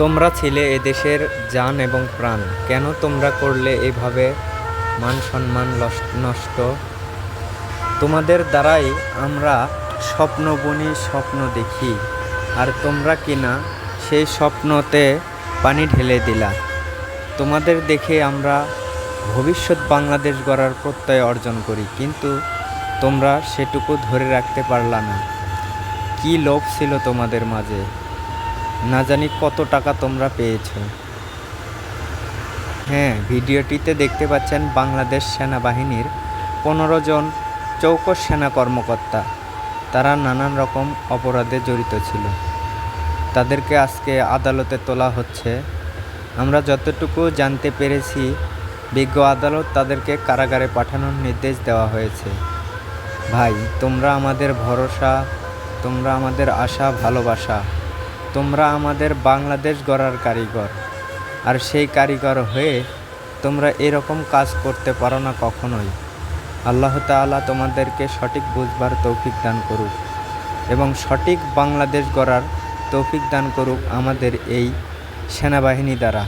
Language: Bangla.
তোমরা ছিলে এদেশের জান এবং প্রাণ। কেন তোমরা করলে এভাবে মান সম্মান নষ্ট? তোমাদের দ্বারাই আমরা স্বপ্ন বুনি স্বপ্ন দেখি, আর তোমরা কিনা সেই স্বপ্নতে পানি ঢেলে দিলা। তোমাদের দেখে আমরা ভবিষ্যৎ বাংলাদেশ গড়ার প্রত্যয় অর্জন করি, কিন্তু তোমরা সেটুকু ধরে রাখতে পারলা না। কি লোভ ছিল তোমাদের মাঝে? না জানি কত টাকা তোমরা পেয়েছ। হ্যাঁ ভিডিওটিতে দেখতে পাচ্ছেন বাংলাদেশ সেনাবাহিনীর পনেরো জন চৌকস সেনা কর্মকর্তা। তারা নানান রকম অপরাধে জড়িত ছিল। তাদেরকে আজকে আদালতে তোলা হচ্ছে। আমরা যতটুকু জানতে পেরেছি, বিজ্ঞ আদালত তাদেরকে কারাগারে পাঠানোর নির্দেশ দেওয়া হয়েছে। ভাই, তোমরা আমাদের ভরসা, তোমরা আমাদের আশা, ভালোবাসা তোমরা আমাদের বাংলাদেশ গড়ার কারিগর। আর সেই কারিগর হয়ে তোমরা এরকম কাজ করতে পারো না কখনোই। আল্লাহ তালা তোমাদেরকে সঠিক বুঝবার তৌফিক দান করুক এবং সঠিক বাংলাদেশ গড়ার তৌফিক দান করুক আমাদের এই সেনাবাহিনী দ্বারা।